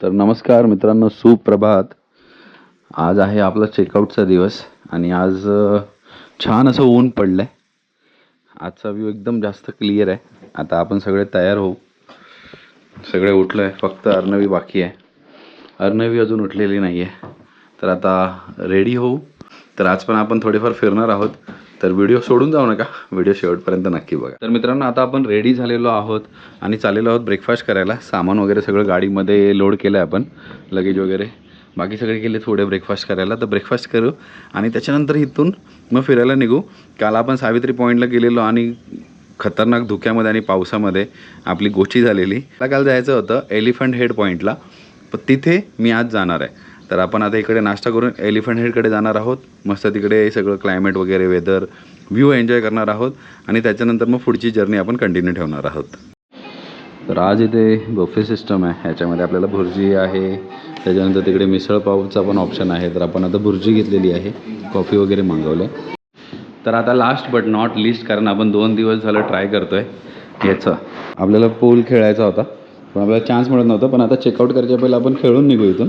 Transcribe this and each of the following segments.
तर नमस्कार मित्रांनो सुप्रभात. आज आहे आपला चेकआउटचा दिवस आणि आज छान असं ऊन पडलं आहे आजचा व्ह्यू एकदम जास्त क्लिअर आहे. आता आपण सगळे तयार होऊ. सगळे उठलो आहे फक्त अर्णवी बाकी आहे. अर्णवी अजून उठलेली नाही आहे तर आता रेडी होऊ. तर आज पण आपण थोडेफार फिरणार आहोत. तर व्हिडिओ सोडून जाऊ नका. व्हिडिओ शेवटपर्यंत नक्की बघा. तर मित्रांनो आता आपण रेडी झालेलो आहोत आणि चाललेलो आहोत ब्रेकफास्ट करायला. सामान वगैरे सगळं गाडीमध्ये लोड केलं आहे आपण लगेज वगैरे. बाकी सगळे गेले थोडे ब्रेकफास्ट करायला. तर ब्रेकफास्ट करू आणि त्याच्यानंतर इथून मग फिरायला निघू. काल आपण सावित्री पॉईंटला गेलेलो आणि खतरनाक धुक्यामध्ये आणि पावसामध्ये आपली गोची झालेली. मला काल जायचं होतं एलिफंट हेड पॉईंटला पण तिथे मी आज जाणार आहे. तर आपण आता इकडे नाश्ता करून एलिफंट हेडकडे जाणार आहोत. मस्त तिकडे सगळं क्लायमेट वगैरे वेदर व्ह्यू एन्जॉय करणार आहोत. आणि त्याच्यानंतर मग पुढची जर्नी आपण कंटिन्यू ठेवणार आहोत. तर आज इथे बफे सिस्टम आहे. ह्याच्यामध्ये आपल्याला भुर्जी आहे. त्याच्यानंतर तिकडे मिसळपावचा पण ऑप्शन आहे. तर आपण आता भुर्जी घेतलेली आहे. कॉफी वगैरे मागवलं. तर आता लास्ट बट नॉट लिस्ट कारण आपण दोन दिवस झालं ट्राय करतोय याचं. आपल्याला पूल खेळायचा होता. पण आपल्याला चान्स मिळत नव्हता. पण आता चेकआउट करायच्या पहिला आपण खेळून निघू इथून.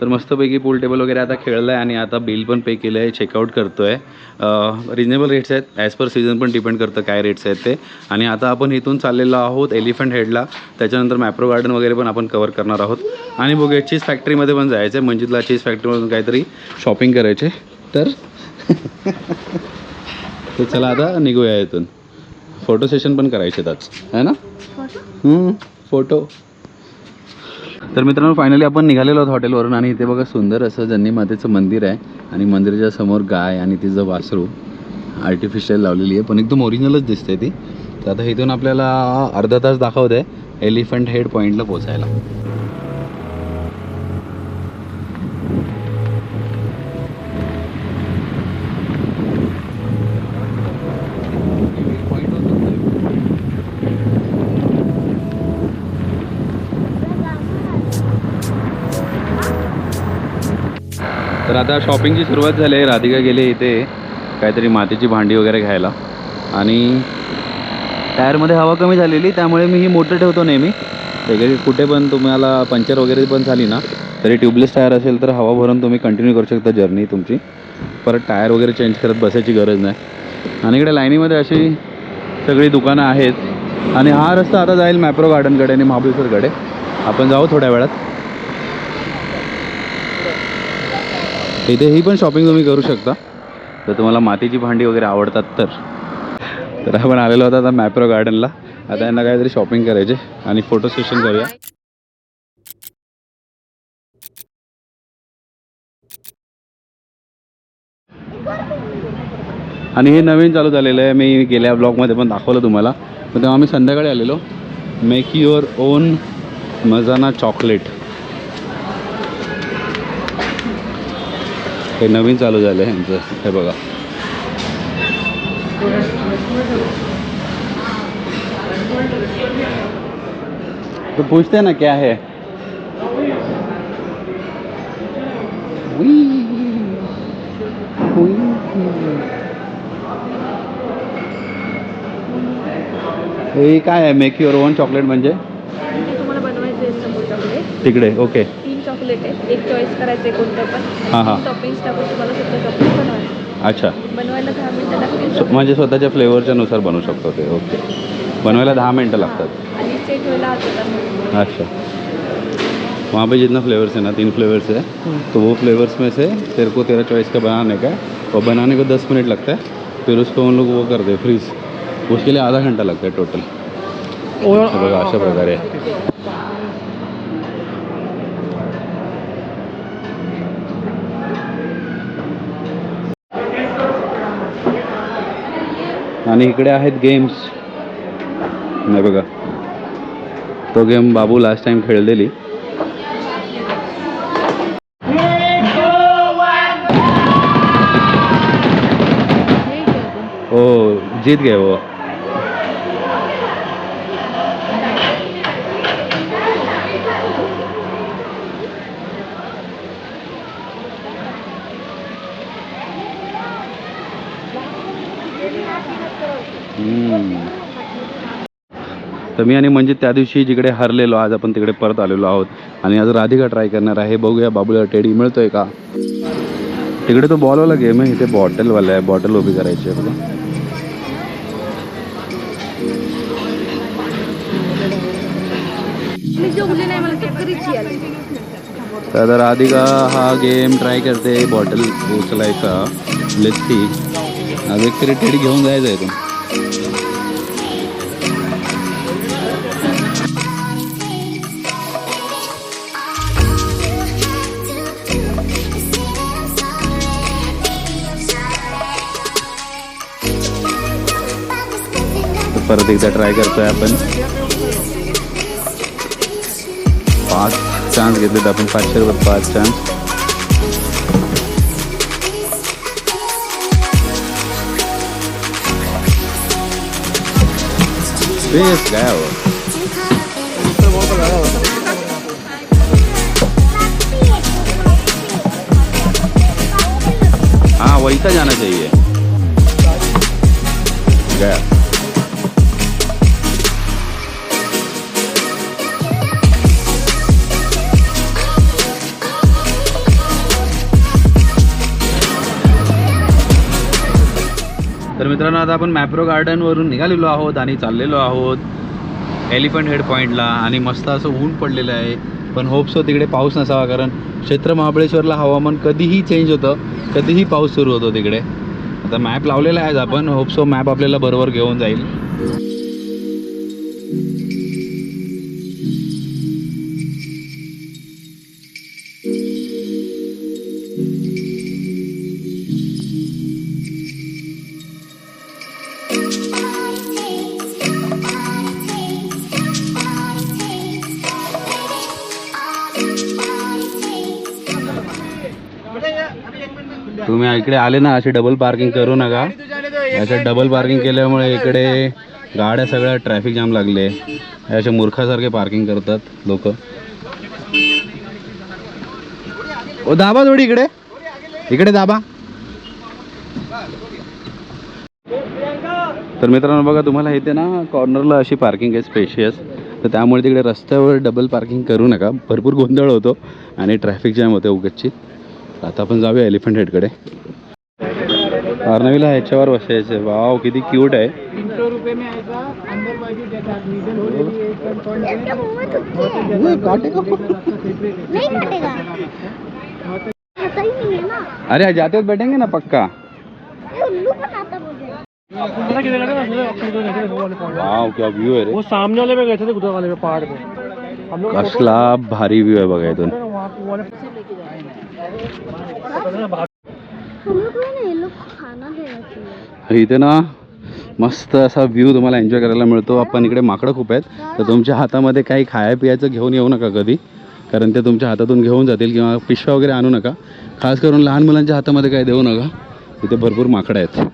तर मस्तपैकी पूल टेबल वगैरे आता खेळलं आहे आणि आता बिल पण पे केलं आहे चेकआउट करतो आहे रिजनेबल रेट्स आहेत. ॲज पर सीझन पण डिपेंड करतं काय रेट्स आहेत ते. आणि आता आपण इथून चाललेलो आहोत एलिफंट हेडला त्याच्यानंतर मॅप्रो गार्डन वगैरे पण आपण कवर करणार आहोत. आणि बघूया चीज फॅक्टरीमध्ये पण जायचं आहे मंजितला चीज फॅक्टरीमधून काहीतरी शॉपिंग करायचे तर तर चला आता निघूया इथून. फोटो सेशन पण करायचे आज. है ना? फोटो तर मित्रांनो फायनली आपण निघालेलो आहोत हॉटेलवरून आणि इथे बघा सुंदर असं जन्नी मातेचं मंदिर आहे आणि मंदिराच्या समोर गाय आणि तिचं वासरू आर्टिफिशियल लावलेली आहे. पण एकदम ओरिजिनलच दिसते ती. तर आता इथून आपल्याला अर्धा तास दाखवत आहे एलिफंट हेड पॉईंटला पोचायला तर आता शॉपिंगची सुरुवात झाली आहे. राधिका गेली इथे काहीतरी मातीची भांडी वगैरे घ्यायला. आणि टायरमध्ये हवा कमी झालेली त्यामुळे मी ही मोटर ठेवतो नेहमी. वगैरे कुठे पण तुम्हाला पंक्चर वगैरे पण झाली ना तरी ट्यूबलेस टायर असेल तर हवा भरून तुम्ही कंटिन्यू करू शकता जर्नी तुमची. परत टायर वगैरे चेंज करत बसायची गरज नाही. आणि इकडे लाईनीमध्ये अशी सगळी दुकानं आहेत. आणि हा रस्ता आता जाईल मॅप्रो गार्डनकडे आणि महाबळेश्वरकडे. आपण जाऊ थोड्या वेळात. इथे ही पण शॉपिंग तुम्ही करू शकता. तर तुम्हाला मातीची भांडी वगैरे आवडतात तर. तर आपण आलेलो होतो आता मॅप्रो गार्डनला आता यांना काहीतरी शॉपिंग करायचे आणि फोटो सेशन करूया. आणि हे नवीन चालू झालेलं आहे. मी गेल्या ब्लॉगमध्ये पण दाखवलं तुम्हाला. पण तेव्हा आम्ही संध्याकाळी आलेलो. मेक युअर ओन मजाना चॉकलेट हे नवीन चालू झालं आहे ह्यांचं हे बघा. तो पूछते ना क्या है? हे काय आहे? मेक युअर ओन चॉकलेट म्हणजे? आहे तिकडे. ओके तीन चॉकलेट एक चॉईस करायचं आहे कोणतं पण. हाँ, हाँ. टॉपिंग्स टाकून तुम्हाला सुद्धा चॉकलेट बनवायचं. अच्छा. बनवायला दहा मिनिटं लागतील. स्व- म्हणजे स्वतःच्या फ्लेवरच्या नुसार बनवू शकतो ते. ओके बनवायला दहा मिनटं लागतात. आणि सेट व्हायला हात होता अच्छा. वहाँ पे जितना फ्लेवर्स है ना तीन फ्लेवर्स है तो वो फ्लेवर्स में से तेरे को तेरा चॉइस का बनाने का है. और बनाने को दस मिनट लगता है. फिर उसको उन लोग वो कर दे फ्रीज उसके लिए आधा घंटा लगता है टोटल हे बघा अशा प्रकारे आणि इकडे आहेत गेम्स नाही बघा. तो गेम बाबू लास्ट टाइम खेळलेली. ओ जीत गे वो तर मी आणि म्हणजे त्या दिवशी जिकडे हरलेलो आज आपण तिकडे परत आलेलो आहोत. आणि आज राधिका ट्राय करणार आहे. बघूया बाबूला टेडी मिळतोय का? तिकडे तो बॉलवाला गेम आहे. इथे बॉटलवाला आहे. बॉटल उभी करायची आहे बघा. तर राधिका हा गेम ट्राय करते. बॉटल उचलायचा. लस्सी आज एक तरी टेडी घेऊन जायचं आहे तो. परत एकदा ट्राय करतोय आपण पाच चान्स घेतलेत आपण पाचशे रुपये पाच चान्स बेस काय हवं हाँ वैसा जाना चाहिए। आता आपण मॅप्रो गार्डनवरून निघालेलो आहोत आणि चाललेलो आहोत एलिफंट हेड पॉईंटला आणि मस्त असं ऊन पडलेलं आहे. पण होप्सो तिकडे पाऊस नसावा कारण क्षेत्र महाबळेश्वरला हवामान कधीही चेंज होतं कधीही पाऊस सुरू होतो तिकडे. आता मॅप लावलेला आहे आज आपण. होप्सो मॅप आपल्याला बरोबर घेऊन जाईल. तुम्ही इकडे आले ना अशी डबल पार्किंग करू नका. याच्या डबल पार्किंग केल्यामुळे इकडे गाड्या सगळ्या ट्रॅफिक जाम लागले. अशा असे मूर्खासारखे पार्किंग करतात लोक. ओ दाबा थोडी इकडे. इकडे दाबा. तर मित्रांनो बघा तुम्हाला इथे ना कॉर्नरला अशी पार्किंग आहे स्पेशियस तर त्यामुळे तिकडे रस्त्यावर डबल पार्किंग करू नका. भरपूर गोंधळ होतो आणि ट्रॅफिक जॅम होते उगतची आता आपण जाऊया एलिफंट हेडकडे. अर्नवीला ह्याच्यावर बसायचं. वाव किती क्यूट आहे. तीन सौ रुपये में आएगा अंदर बाजू जैसा मिडल हो रही है एक कंपाउंड नहीं कटेगा ऐसा ही नहीं है ना अरे आज जाते वक्त बैठेंगे ना पक्का. ये उल्लू बनाता मुझे वाव क्या व्यू आहे रे. वो सामने वाले में गए थे उधर वाले में पहाड़ पे हम लोग कसला भारी व्यू आहे बघा इथून वहाँ पे वाले हम लोग को ना ये लोग को खाना देना चाहिए इथे ना मस्त असा व्ह्यू तुम्हाला एन्जॉय करायला मिळतो. आपण इकडे माकडं खूप आहेत. तर तुमच्या हातामध्ये काही खाया पियाचं घेऊन येऊ नका कधी. कारण ते तुमच्या हातातून घेऊन जातील किंवा पिशव्या वगैरे आणू नका. खास करून लहान मुलांच्या हातामध्ये काही देऊ नका. इथे भरपूर माकडं आहेत.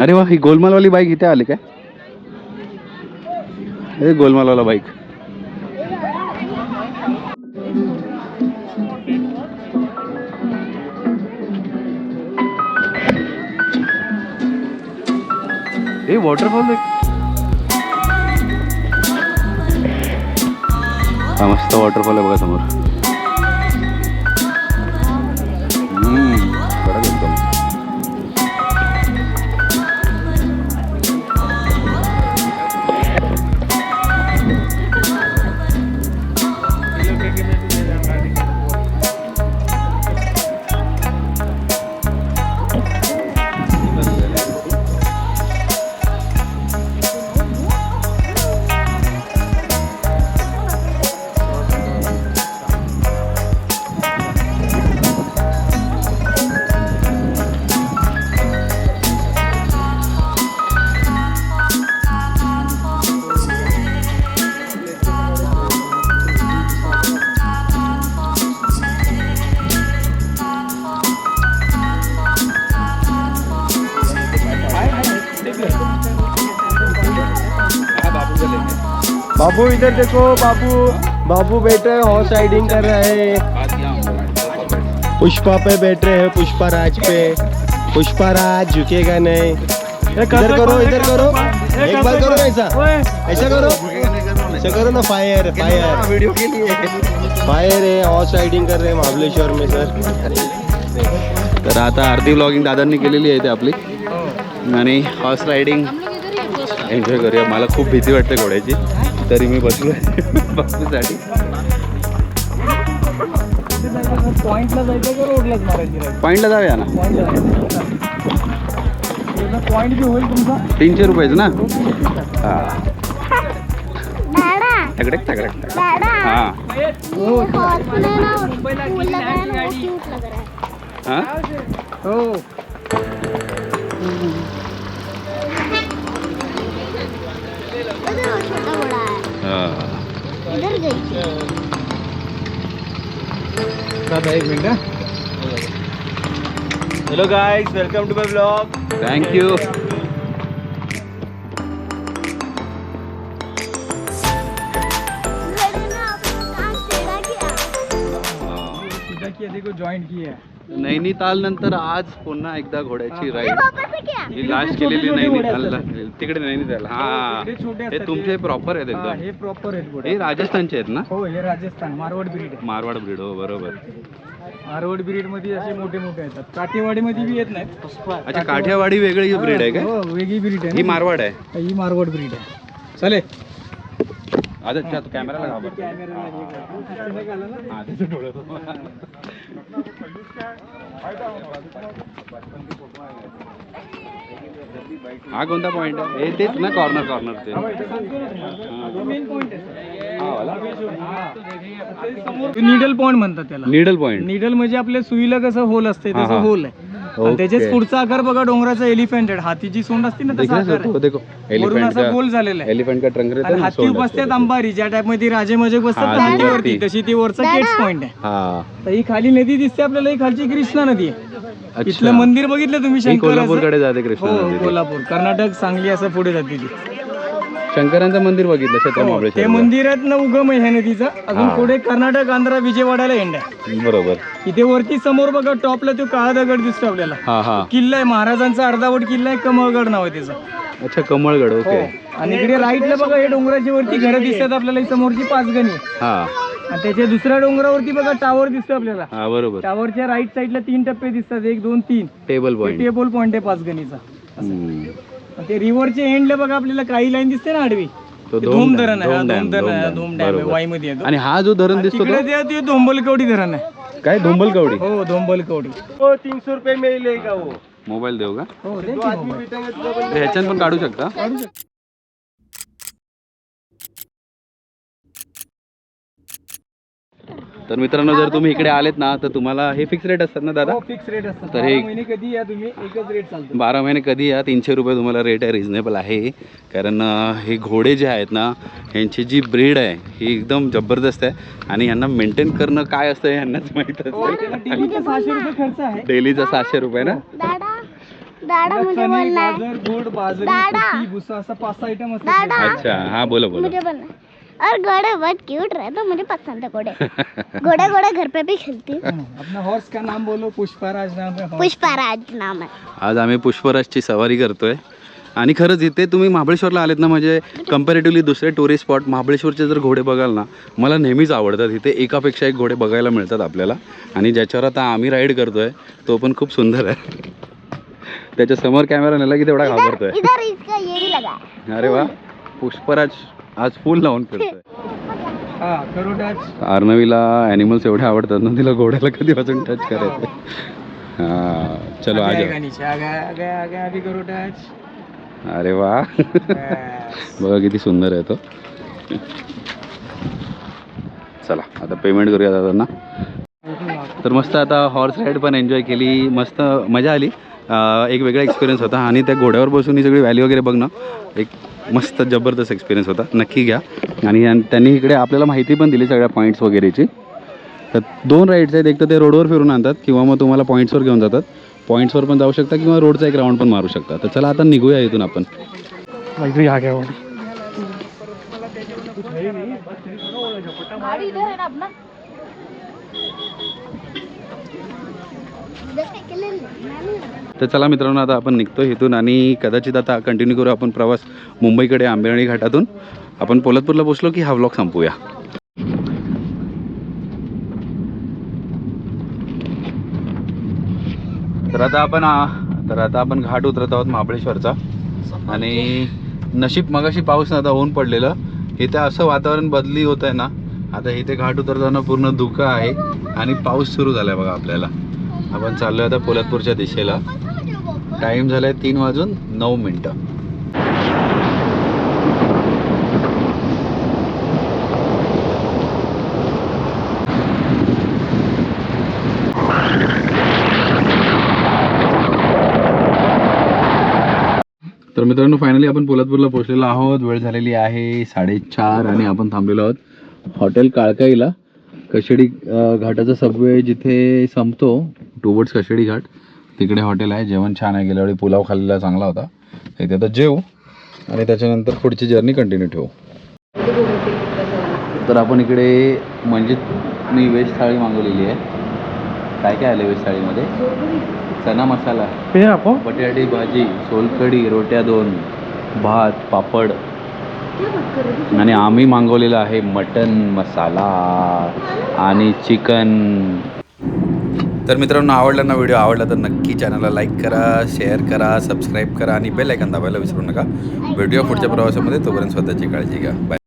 अरे वा ही गोलमालवाली बाईक इथे आली काय? अरे गोलमालवाला बाईक. हे वॉटरफॉल हा मस्त वॉटरफॉल आहे बघा समोर. बाबू इधर देखो बाबू। बाबू बैठे हॉर्स राइडिंग कर रहे हैं। पुष्पा पे बैठ रहे हैं पुष्पा राज पे। पुष्पाराज झुकेगा नहीं। इधर करो इधर करो एक बार करो ऐसा। ऐसा करो। ऐसा करो ना फायर फायर वीडियो के लिए? फायर है हॉर्स राइडिंग कर रहे हैं महाबलेश्वर में सर तर आता अर्धी ब्लॉगिंग दादांनी केलेली आहे ते आपली. आणि हॉर्स रायडिंग एन्जॉय करूया. मला खूप भीती वाटते घोड्याची. तरी मी बसलो बघण्यासाठी पॉइंटला जायचं का रोडलाच मारायची राईड पॉईंटला जाऊया ना. पॉइंट बी होईल तुमचा? तीनशे रुपयाचं ना? हा दादा. तगडक तगडक हा. लगा है. इधर गई दादा एक minute hello guys welcome to my blog thank you घड़ी में अपना कान टेढ़ा किया? सीधा किया देखो जॉईंट किया। है नैनीताल नंतर आज पुन्हा एकदा घोड्याची ये राईड वापस से क्या ही लास्ट केलेली छोटे घोडे नैनीतालला असतात. तिकडे नैनीताल हा. तिकडे छोटे हे असतात तुमचे. प्रॉपर आहेत हा, एकदम. हे प्रॉपर आहेत घोडे. हे राजस्थानचे आहेत ना? हो हे राजस्थान. मारवाड ब्रीड आहे. मारवाड ब्रीड हो बरोबर. मारवाड ब्रीडमध्ये असे मोठे मोठे येतात. काठेवाडी मध्ये बी येत नाहीत. अच्छा काठियावाडी वेगळी ब्रीड आहे हो, का वेगळी ब्रीड आहे ही ना. मारवाड आहे. ही मारवाड ब्रीड आहे. चालेल आता अच्छा तू कॅमेराला घाबरतो. हा, त्याचं डोळं. हा कोणता पॉइंट आहे? हे तेच ना कॉर्नर कॉर्नर ते. निडल पॉइंट म्हणतात त्याला. निडल पॉइंट निडल म्हणजे आपल्या सुईला कसं होल असते तसं. होल आहे. आणि. त्याच्याच पुढचा आकार बघा डोंगराचा एलिफंट आहे हातीची सोंड असते ना तसा देखना आकार आहे. देखो वरून एलिफेंट असा गोल झालेला आहे. एलिफेंट का ट्रंक आणि है ना, हाती बसतात. अंबारी ज्या टाइपमध्ये राजे मजे बसतात हा, त्या ती हातीवरती वरती. तशी ती वरचा केट्स पॉइंट आहे. हा. तर ही खाली नदी दिसते आपल्याला ही खालची कृष्णा नदी आहे. अच्छा. इथलं मंदिर बघितलं तुम्ही ही शंकराचं? कोल्हापूरकडे जाते कृष्णा हो नदी. कोल्हापूर. कर्नाटक सांगली असं पुढे जाते ती. शंकरांचं मंदिर बघितलं छत्र हो, ते महाबळेश्वर मंदिरात ना उगम आहे ह्या नदीचा अजून हा. पुढे कर्नाटक आंध्रा विजयवाड्याला एंड आहे. बरोबर. इथे वरती समोर बघा टॉपला तो काळा दगड दिसतो आपल्याला. हा हा. किल्ला आहे महाराजांचा अर्धावट किल्ला आहे कमळगड नाव आहे त्याचं अच्छा कमळगड हो. ओके. आणि इकडे राईटला बघा हे डोंगराची वरती घरं दिसतात आपल्याला ही समोरची पाचगणी आहे. हा. आणि त्याच्या दुसऱ्या डोंगरावरती बघा टावर दिसतो आपल्याला. हा बरोबर. टावरच्या राईट साईडला तीन टप्पे दिसतात एक दोन तीन. टेबल पॉइंट टेबल पॉइंट आहे पाचगणीचा आणि ते रिव्हरच्या एंडला बघा आपल्याला काही लाईन दिसते ना आडवी. तो धोम धरण आहे हा, धोम धरण धोम आहे डॅम, धोम डॅम आहे. वाईमध्ये येतो. आणि हा जो धरण दिसतो तिकडे तो धोंबलकवडी धरण आहे. काय धुंबलकवडी? हो धोंबलकवडी. वो तीन सौ रुपये में ही? लेगा वो मोबाईल देऊ का? हो की ह्याच्यात पण काढू शकता. तर मित्रांनो जर तुम्ही इकडे आलेत ना तर तुम्हाला हे फिक्स रेट असतात ना दादा? हो फिक्स रेट असतात. तर हे- महिने कधी या तुम्ही? एकच रेट चालतो. बारा महिने कधी या? तीनशे रुपये तुम्हाला रेट आहे रिझनेबल आहे. कारण हे घोडे जे आहेत ना ह्यांची जी ब्रीड आहे ही एकदम जबरदस्त आहे. आणि यांना मेंटेन करणं काय असतं हे यांनाच माहीत हो, असतं त्याला डेलीचा सहाशे रुपये खर्च आहे. डेलीचा सहाशे रुपये ना? दादा. दादा मुझे चणे, बोलना है गाजर गुड बाजरी भुसा असा पाच सहा आयटम असतात. अच्छा हा बोला बोला. है और घोड़े बहुत क्यूट रहे तो मुझे पसंद है घोड़े। घोड़े घोड़े घर पे भी खेलती हूँ। अपना हॉर्स का नाम बोलो पुष्पाराज नाम है. पुष्पाराज नाम है। आज आम्ही पुष्पराजची सवारी करतोय. आणि खरंच इथे तुम्ही महाबळेश्वरला आलेत ना म्हणजे कम्पॅरेटिव्हली दुसरे टुरिस्ट स्पॉट महाबळेश्वरचे जर घोडे बघाल ना मला नेहमीच आवडतात. इथे एकापेक्षा एक घोडे बघायला मिळतात आपल्याला. आणि ज्याच्यावर आता आम्ही राईड करतोय तो पण खूप सुंदर आहे. त्याच्यासमोर कॅमेरा नेला की तेवढा घाबरतोय. इधर इसका ये भी लगा। है अरे वा पुष्पराज आज फुल लावून फिरतोय. हा आर्नवीला ॲनिमल्स एवढे आवडतात ना तिला घोड्याला कधीपासून टच करायचं? हा. चलो आ आज. गया नीचे आ गया आ गया आ गया अभी करोडाज अरे वा. बघा किती सुंदर आहे तो. चला आता पेमेंट करूया दादांना. तर मस्त आता हॉर्स राईड पण एन्जॉय केली. मस्त मजा आली. एक वेगळा एक्सपिरियन्स होता आणि त्या घोड्यावर बसून ही सगळी व्हॅली वगैरे बघणं एक मस्त जबरदस्त एक्सपिरियन्स होता. नक्की घ्या. आणि यां- त्यांनी इकडे आपल्याला माहिती पण दिली सगळ्या पॉईंट्स वगैरेची. तर दोन राईड्स आहेत. एक तर ते रोडवर फिरून आणतात किंवा मग तुम्हाला पॉईंट्सवर घेऊन जातात. पॉईंट्सवर पण जाऊ शकता किंवा रोडचा एक राऊंड पण मारू शकता. तर चला आता निघूया इथून आपण इधर ही आ गया वो गाड़ी इधर है ना अपना तर चला मित्रांनो आता आपण निघतो इथून आणि कदाचित आता कंटिन्यू करू आपण प्रवास मुंबईकडे आंबेवाणी घाटातून. आपण पोलादपूरला पोचलो की हा व्लॉग संपूया. तर आता आपण तर आता आपण घाट उतरत आहोत महाबळेश्वरचा. आणि नशीब मगाशी पाऊस आता ऊन पडलेलं. इथे असं वातावरण बदली होत आहे ना आता इथे घाट उतरताना पूर्ण धुकं आहे आणि पाऊस सुरू झाला आहे बघा आपल्याला. आपण चाललो आता पोलादपूरच्या दिशेला. टाईम झालाय तीन वाजून नऊ मिनटं. तर मित्रांनो फायनली आपण पोलादपूरला पोहोचलेलो आहोत. वेळ झालेली आहे साडेचार आणि आपण थांबलेलो आहोत हॉटेल काळकाईला. कशेडी घाटाचा सबवे जिथे संपतो टुवर्ड्स कशेडी घाट? तिकडे हॉटेल आहे जेवण छान आहे गेल्या वेळी पुलाव खाल्लेला चांगला होता. इथे आता जेव आणि त्याच्यानंतर पुढची जर्नी कंटिन्यू ठेवू. तर आपण इकडे म्हणजे मी व्हेज थाळी मागवलेली आहे. काय काय आलं व्हेज थाळीमध्ये? चना मसाला हे बटाटे भाजी सोलकढी रोट्या दोन भात पापड. आणि आम्ही मागवलेलं आहे मटन मसाला आणि चिकन. तर मित्रांनो आवडला ना व्हिडिओ आवडला तर नक्की चॅनलला लाईक करा शेअर करा सबस्क्राईब करा आणि बेल ऐकन दाबायला विसरू नका. व्हिडिओ पुढच्या प्रवासामध्ये तोपर्यंत स्वतःची काळजी घ्या. बाय.